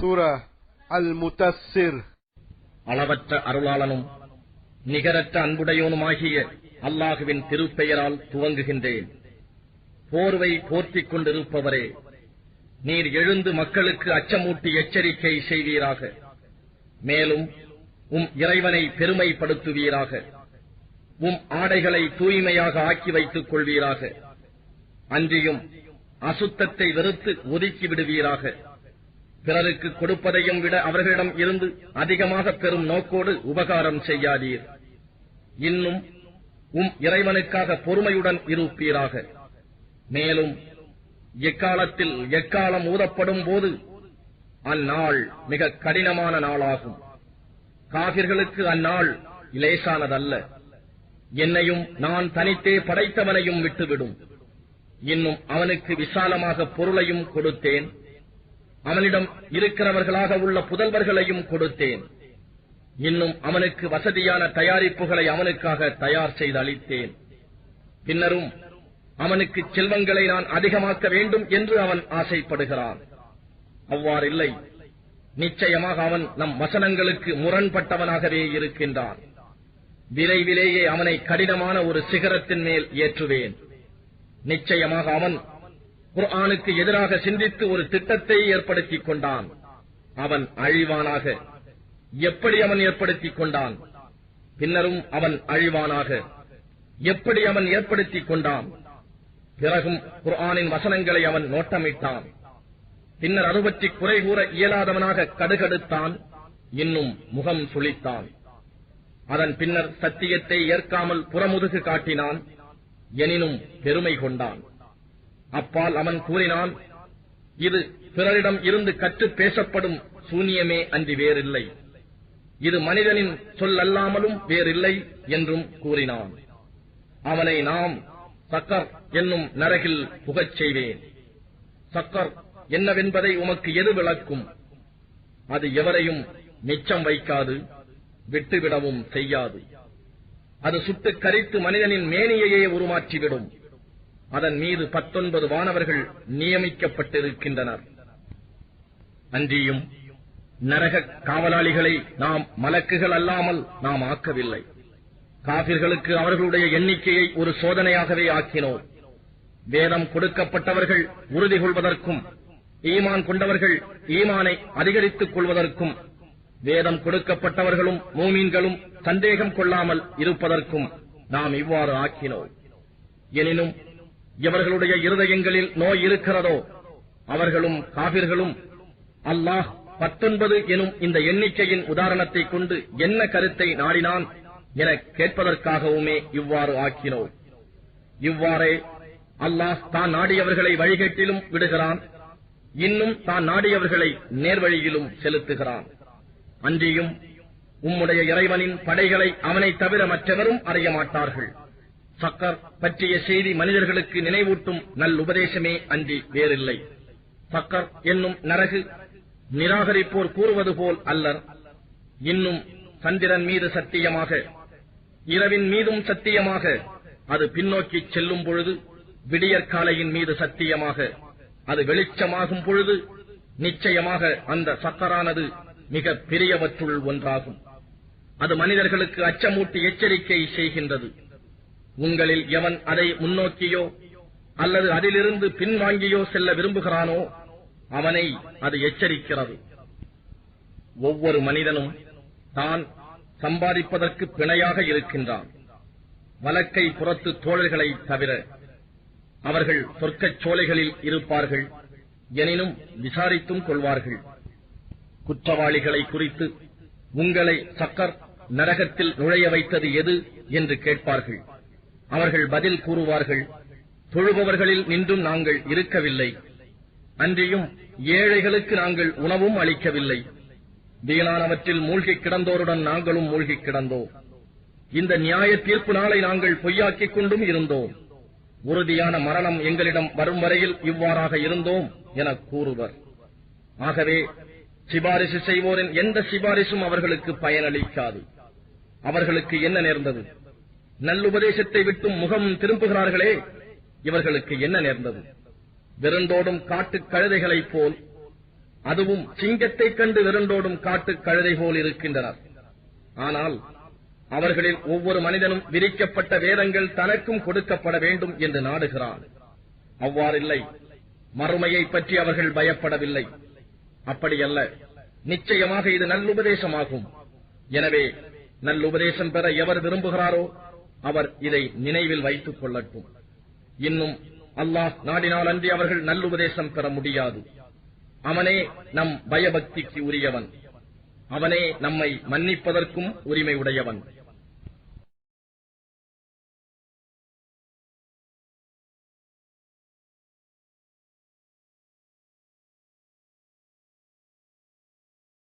சூரா அல் முத்தசிர் அளவற்ற அருளாளனும் நிகரற்ற அன்புடையோனுமாகிய அல்லாஹுவின் திருப்பெயரால் துவங்குகின்றேன். போர்வை போர்த்திக் கொண்டிருப்பவரே நீர் எழுந்து மக்களுக்கு அச்சமூட்டி எச்சரிக்கை செய்வீராக. மேலும் உம் இறைவனை பெருமைப்படுத்துவீராக. உம் ஆடைகளை தூய்மையாக ஆக்கி வைத்துக் கொள்வீராக. அன்றியும் அசுத்தத்தை வெறுத்து ஒதுக்கி விடுவீராக. பிறருக்கு கொடுப்பதையும் விட அவர்களிடம் இருந்து அதிகமாக பெறும் நோக்கோடு உபகாரம் செய்யாதீர். இன்னும் உம் இறைவனுக்காக பொறுமையுடன் இருப்பீராக. மேலும் எக்காலத்தில் எக்காலம் ஊதப்படும் போது அந்நாள் மிக கடினமான நாளாகும். காவிர்களுக்கு அந்நாள் லேசானதல்ல. என்னையும் நான் தனித்தே படைத்தவனையும் விட்டுவிடும். இன்னும் அவனுக்கு விசாலமாக பொருளையும் கொடுத்தேன். அவனிடம் இருக்கிறவர்களாக உள்ள புதல்வர்களையும் கொடுத்தேன். இன்னும் அவனுக்கு வசதியான தயாரிப்புகளை அவனுக்காக தயார் செய்து அளித்தேன் பின்னரும் அவனுக்கு செல்வங்களை நான் அதிகமாக்க வேண்டும் என்று அவன் ஆசைப்படுகிறான். அவ்வாறில்லை. நிச்சயமாக அவன் நம் வசனங்களுக்கு முரண்பட்டவனாகவே இருக்கின்றான். விரைவிலேயே அவனை கடினமான ஒரு சிகரத்தின் மேல் ஏற்றுவேன். நிச்சயமாக அவன் குர்ஆனுக்கு எதிராக சிந்தித்து ஒரு திட்டத்தை ஏற்படுத்திக் கொண்டான். அவன் அழிவானாக. எப்படி அவன் ஏற்படுத்திக் கொண்டான்? பின்னரும் அவன் அழிவானாக. எப்படி அவன் ஏற்படுத்திக் கொண்டான்? பிறகும் குர்ஆனின் வசனங்களை அவன் நோட்டமிட்டான். பின்னர் அது பற்றி குறை கூற இயலாதவனாக கடுகடுத்தான். இன்னும் முகம் சுளித்தான் அதன் பின்னர் சத்தியத்தை ஏற்காமல் புறமுதுகு காட்டினான். எனினும் பெருமை கொண்டான். அப்பால் அவன் கூறினான் இது பிறரிடம் இருந்து கற்று பேசப்படும் சூனியமே அன்றி வேறில்லை. இது மனிதனின் சொல்லல்லாமலும் வேறில்லை என்றும் கூறினான். அவனை நாம் சக்கர் என்னும் நரகில் புகச் செய்வேன். சக்கர் என்னவென்பதை உமக்கு எது விளக்கும்? அது எவரையும் மிச்சம் வைக்காது விட்டுவிடவும் செய்யாது. அது சுட்டு கரித்து மனிதனின் மேனியையே உருமாற்றிவிடும். அதன் மீது பத்தொன்பது வானவர்கள் நியமிக்கப்பட்டிருக்கின்றனர். அன்றியும் நரக காவலாளிகளை நாம் மலக்குகள் அல்லாமல் நாம் ஆக்கவில்லை. காபிர்களுக்கு அவர்களுடைய எண்ணிக்கையை ஒரு சோதனையாகவே ஆக்கினோம். வேதம் கொடுக்கப்பட்டவர்கள் உறுதி கொள்வதற்கும் ஈமான் கொண்டவர்கள் ஈமானை அதிகரித்துக் கொள்வதற்கும் வேதம் கொடுக்கப்பட்டவர்களும் மூமீன்களும் சந்தேகம் கொள்ளாமல் இருப்பதற்கும் நாம் இவ்வாறு ஆக்கினோம். எனினும் எவர்களுடைய இருதயங்களில் நோய் இருக்கிறதோ அவர்களும் காவிர்களும் அல்லாஹ் பத்தொன்பது எனும் இந்த எண்ணிக்கையின் உதாரணத்தை கொண்டு என்ன கருத்தை நாடினான் என கேட்பதற்காகவுமே இவ்வாறு ஆக்கினோம். இவ்வாறே அல்லாஹ் தான் நாடியவர்களை வழிகட்டிலும் விடுகிறான் இன்னும் தான் நாடியவர்களை நேர்வழியிலும் செலுத்துகிறான். அன்றியும் உம்முடைய இறைவனின் படைகளை அவனை தவிர மற்றவரும் அறிய மாட்டார்கள் சக்கர் பற்றிய செய்தி மனிதர்களுக்கு நினைவூட்டும் நல் உபதேசமே அன்றி வேறில்லை. சக்கர் என்னும் நரகு நிராகரிப்போர் கூறுவது போல் அல்லர். இன்னும் சந்திரன் மீது சத்தியமாக இரவின் மீதும் சத்தியமாக அது பின்னோக்கி செல்லும் பொழுது விடியற்காலையின் மீது சத்தியமாக அது வெளிச்சமாகும் பொழுது நிச்சயமாக அந்த சக்கரானது மிக பெரியவற்றுள் ஒன்றாகும். அது மனிதர்களுக்கு அச்சமூட்டி எச்சரிக்கை செய்கின்றது. உங்களில் எவன் அதை முன்னோக்கியோ அல்லது அதிலிருந்து பின்வாங்கியோ செல்ல விரும்புகிறானோ அவனை அது எச்சரிக்கிறது. ஒவ்வொரு மனிதனும் தான் சம்பாதிப்பதற்கு பிணையாக இருக்கின்றான். வழக்கை புறத்து தோழர்களை தவிர அவர்கள் சொர்க்கச் சோலைகளில் இருப்பார்கள் எனினும் விசாரித்தும் கொள்வார்கள். குற்றவாளிகளை குறித்து உங்களை சக்கர் நரகத்தில் நுழைய வைத்தது எது என்று கேட்பார்கள். அவர்கள் பதில் கூறுவார்கள். தொழுபவர்களில் நின்றும் நாங்கள் இருக்கவில்லை. அன்றியும் ஏழைகளுக்கு நாங்கள் உணவும் அளிக்கவில்லை. வீணானவற்றில் மூழ்கிக் கிடந்தோருடன் நாங்களும் மூழ்கிக் கிடந்தோம். இந்த நியாய தீர்ப்பு நாளை நாங்கள் பொய்யாக்கிக் கொண்டும் இருந்தோம். உறுதியான மரணம் எங்களிடம் வரும் வரையில் இவ்வாறாக இருந்தோம் என கூறுவர். ஆகவே சிபாரிசு செய்வோரின் எந்த சிபாரிசும் அவர்களுக்கு பயனளிக்காது. அவர்களுக்கு என்ன நேர்ந்தது? நல்லுபதேசத்தை விட்டும் முகம் திரும்புகிறார்களே இவர்களுக்கு என்ன நேர்ந்தது? விரண்டோடும் காட்டுக் கழுதைகளைப் போல் அதுவும் சிங்கத்தைக் கண்டு விரண்டோடும் காட்டுக் கழுதை போல் இருக்கின்றனர். ஆனால் அவர்களில் ஒவ்வொரு மனிதனும் விரிக்கப்பட்ட வேதங்கள் தனக்கும் கொடுக்கப்பட வேண்டும் என்று நாடுகிறான். அவ்வாறில்லை மறுமையை பற்றி அவர்கள் பயப்படவில்லை. அப்படியல்ல நிச்சயமாக இது நல்லுபதேசமாகும். எனவே நல்லுபதேசம் பெற எவர் விரும்புகிறாரோ அவர் இதை நினைவில் வைத்துக் கொள்ளட்டும். இன்னும் அல்லாஹ் நாடினால் அன்றி அவர்கள் நல்லுபதேசம் பெற முடியாது. அவனே நம் பயபக்திக்கு உரியவன். அவனே நம்மை மன்னிப்பதற்கும் உரிமை உடையவன்